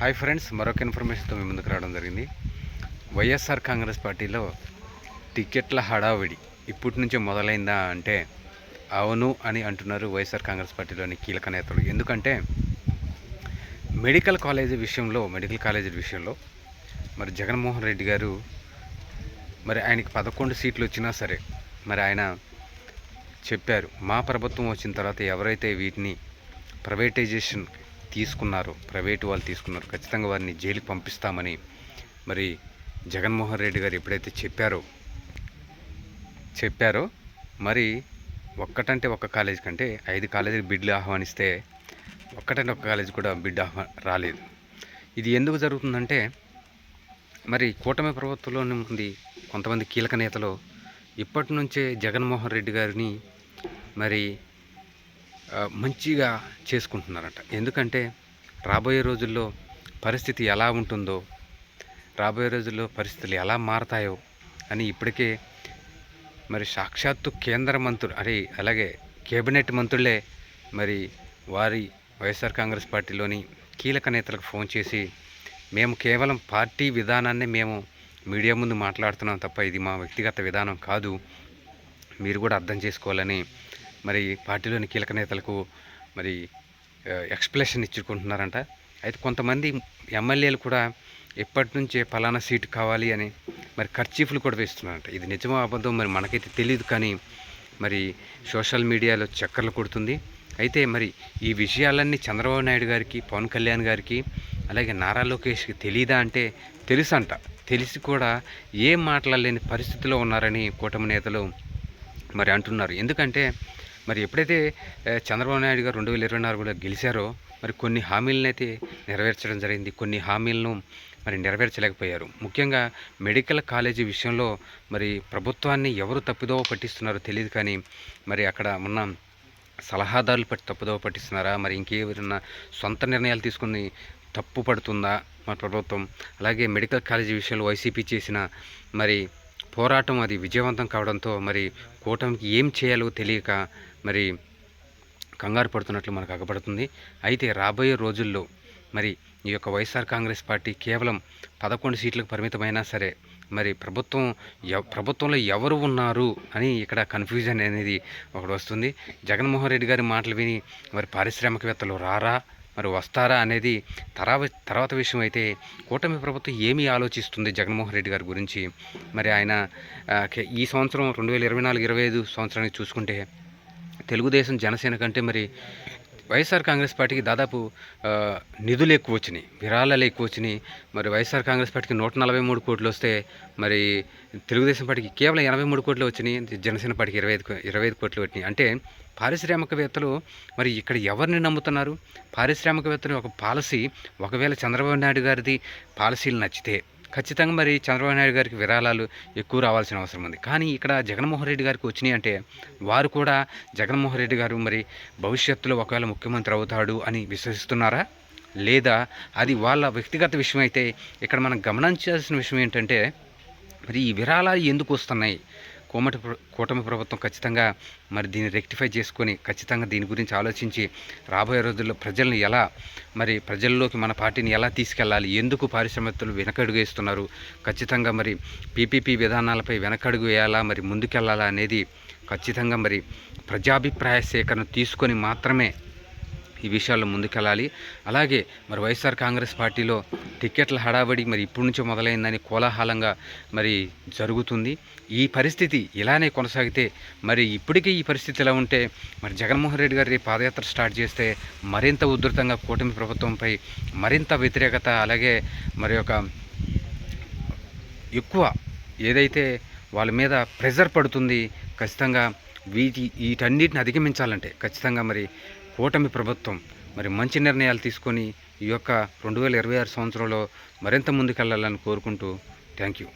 Hi friends మరొక ఇన్ఫర్మేషన్తో మీ ముందుకు రావడం జరిగింది. వైఎస్ఆర్ కాంగ్రెస్ పార్టీలో టికెట్ల హడావిడి ఇప్పటి నుంచే మొదలైందా అంటే అవును అని అంటున్నారు వైఎస్ఆర్ కాంగ్రెస్ పార్టీలోని కీలక నేతలు. ఎందుకంటే మెడికల్ కాలేజీ విషయంలో మెడికల్ కాలేజీ విషయంలో మరి జగన్మోహన్ రెడ్డి గారు మరి ఆయనకి పదకొండు సీట్లు వచ్చినా సరే మరి ఆయన చెప్పారు మా ప్రభుత్వం వచ్చిన తర్వాత ఎవరైతే వీటిని ప్రైవేటైజేషన్ తీసుకున్నారు. ప్రైవేటు వాళ్ళు తీసుకున్నారు. ఖచ్చితంగా వారిని జైలుకి పంపిస్తామని మరి జగన్మోహన్ రెడ్డి గారు ఎప్పుడైతే చెప్పారో చెప్పారో మరి ఒక్కటంటే ఒక్క కాలేజ్ కంటే ఐదు కాలేజీకి బిడ్లు ఆహ్వానిస్తే ఒక్కటంటే ఒక్క కాలేజ్ కూడా బిడ్ ఆహ్వా రాలేదు. ఇది ఎందుకు జరుగుతుందంటే మరి కూటమి ప్రభుత్వంలోనే ఉంది కొంతమంది కీలక నేతలు. ఇప్పటి నుంచే జగన్మోహన్ రెడ్డి గారిని మరి మంచిగా చేసుకుంటున్నారట. ఎందుకంటే రాబోయే రోజుల్లో పరిస్థితి ఎలా ఉంటుందో రాబోయే రోజుల్లో పరిస్థితులు ఎలా మారతాయో అని ఇప్పటికే మరి సాక్షాత్తు కేంద్ర మంత్రులు అరే అలాగే కేబినెట్ మంత్రులే మరి వారి వైఎస్ఆర్ కాంగ్రెస్ పార్టీలోని కీలక నేతలకు ఫోన్ చేసి మేము కేవలం పార్టీ విధానాన్ని మేము మీడియా ముందు మాట్లాడుతున్నాం తప్ప ఇది మా వ్యక్తిగత విధానం కాదు. మీరు కూడా అర్థం చేసుకోవాలని మరి పార్టీలోని కీలక నేతలకు మరి ఎక్స్ప్లెషన్ ఇచ్చుకుంటున్నారంట. అయితే కొంతమంది ఎమ్మెల్యేలు కూడా ఎప్పటి నుంచే ఫలానా సీటు కావాలి అని మరి ఖర్చీఫ్లు కూడా వేస్తున్నారంట. ఇది నిజమో అబద్ధం మరి మనకైతే తెలియదు కానీ మరి సోషల్ మీడియాలో చక్కర్లు కొడుతుంది. అయితే మరి ఈ విషయాలన్నీ చంద్రబాబు నాయుడు గారికి పవన్ కళ్యాణ్ గారికి అలాగే నారా లోకేష్కి తెలియదా అంటే తెలుసంట. తెలిసి కూడా ఏం మాట్లాడలేని పరిస్థితిలో ఉన్నారని కూటమి నేతలు మరి అంటున్నారు. ఎందుకంటే మరి ఎప్పుడైతే చంద్రబాబు నాయుడు గారు రెండు వేల ఇరవై నాలుగులో గెలిచారో మరి కొన్ని హామీలను అయితే నెరవేర్చడం జరిగింది. కొన్ని హామీలను మరి నెరవేర్చలేకపోయారు. ముఖ్యంగా మెడికల్ కాలేజీ విషయంలో మరి ప్రభుత్వాన్ని ఎవరు తప్పిదోవ పట్టిస్తున్నారో తెలియదు కానీ మరి అక్కడ ఉన్న సలహాదారులు పట్టి తప్పుదోవ పట్టిస్తున్నారా? మరి ఇంకేమైనా సొంత నిర్ణయాలు తీసుకుని తప్పు పడుతుందా? మన ప్రభుత్వం. అలాగే మెడికల్ కాలేజీ విషయంలో వైసీపీ చేసిన మరి పోరాటం అది విజయవంతం కావడంతో మరి కూటమికి ఏం చేయాలో తెలియక మరి కంగారు పడుతున్నట్లు మనకు అగపడుతుంది. అయితే రాబోయే రోజుల్లో మరి ఈ యొక్క వైఎస్ఆర్ కాంగ్రెస్ పార్టీ కేవలం పదకొండు సీట్లకు పరిమితమైనా సరే మరి ప్రభుత్వం ప్రభుత్వంలో ఎవరు ఉన్నారు అని ఇక్కడ కన్ఫ్యూజన్ అనేది ఒకటి వస్తుంది. జగన్మోహన్ రెడ్డి గారి మాటలు విని మరి పారిశ్రామికవేత్తలు రారా? మరి వస్తారా అనేది తర్వాత తర్వాత విషయం అయితే కూటమి ప్రభుత్వం ఏమి ఆలోచిస్తుంది జగన్మోహన్ రెడ్డి గారి గురించి? మరి ఆయన ఈ సంవత్సరం రెండు వేల ఇరవై నాలుగు ఇరవై ఐదు సంవత్సరానికి చూసుకుంటే తెలుగుదేశం జనసేన కంటే మరి వైఎస్ఆర్ కాంగ్రెస్ పార్టీకి దాదాపు నిధులు ఎక్కువ వచ్చినాయి విరాళాలు ఎక్కువ వచ్చినాయి. మరి వైఎస్ఆర్ కాంగ్రెస్ పార్టీకి నూట నలభై మూడు కోట్లు వస్తే మరి తెలుగుదేశం పార్టీకి కేవలం ఎనభై మూడు కోట్లు వచ్చినాయి జనసేన పార్టీకి ఇరవై ఐదు ఇరవై ఐదు కోట్లు వచ్చినాయి. అంటే పారిశ్రామికవేత్తలు మరి ఇక్కడ ఎవరిని నమ్ముతున్నారు? పారిశ్రామికవేత్తలు ఒక పాలసీ ఒకవేళ చంద్రబాబు నాయుడు గారిది పాలసీలు నచ్చితే ఖచ్చితంగా మరి చంద్రబాబు నాయుడు గారికి విరాళాలు ఎక్కువ రావాల్సిన అవసరం ఉంది. కానీ ఇక్కడ జగన్మోహన్ రెడ్డి గారికి వచ్చినాయి అంటే వారు కూడా జగన్మోహన్ రెడ్డి గారు మరి భవిష్యత్తులో ఒకవేళ ముఖ్యమంత్రి అవుతాడు అని విశ్వసిస్తున్నారా? లేదా అది వాళ్ళ వ్యక్తిగత విషయం అయితే ఇక్కడ మనం గమనించాల్సిన విషయం ఏంటంటే మరి ఈ విరాళాలు ఎందుకు వస్తున్నాయి? కోమటి కూటమి ప్రభుత్వం ఖచ్చితంగా మరి దీన్ని రెక్టిఫై చేసుకొని ఖచ్చితంగా దీని గురించి ఆలోచించి రాబోయే రోజుల్లో ప్రజల్ని ఎలా మరి ప్రజల్లోకి మన పార్టీని ఎలా తీసుకెళ్ళాలి ఎందుకు పారిశ్రామికలు వెనకడుగు వేస్తున్నారు ఖచ్చితంగా మరి పీపీపీ విధానాలపై వెనకడుగు వేయాలా మరి ముందుకెళ్ళాలా అనేది ఖచ్చితంగా మరి ప్రజాభిప్రాయ సేకరణ తీసుకొని మాత్రమే ఈ విషయాల్లో ముందుకెళ్ళాలి. అలాగే మరి వైఎస్ఆర్ కాంగ్రెస్ పార్టీలో టికెట్ల హడావడి మరి ఇప్పటి నుంచో మొదలైందని కోలాహలంగా మరి జరుగుతుంది. ఈ పరిస్థితి ఇలానే కొనసాగితే మరి ఇప్పటికీ ఈ పరిస్థితి ఎలా ఉంటే మరి జగన్మోహన్ రెడ్డి గారు రేపు పాదయాత్ర స్టార్ట్ చేస్తే మరింత ఉధృతంగా కూటమి ప్రభుత్వంపై మరింత వ్యతిరేకత అలాగే మరి ఒక ఎక్కువ ఏదైతే వాళ్ళ మీద ప్రెజర్ పడుతుంది ఖచ్చితంగా వీటి వీటన్నిటిని అధిగమించాలంటే ఖచ్చితంగా మరి కూటమి ప్రభుత్వం మరి మంచి నిర్ణయాలు తీసుకొని ఈ యొక్క రెండు వేల ఇరవై ఆరు సంవత్సరంలో మరింత ముందుకెళ్ళాలని కోరుకుంటూ థ్యాంక్ యూ.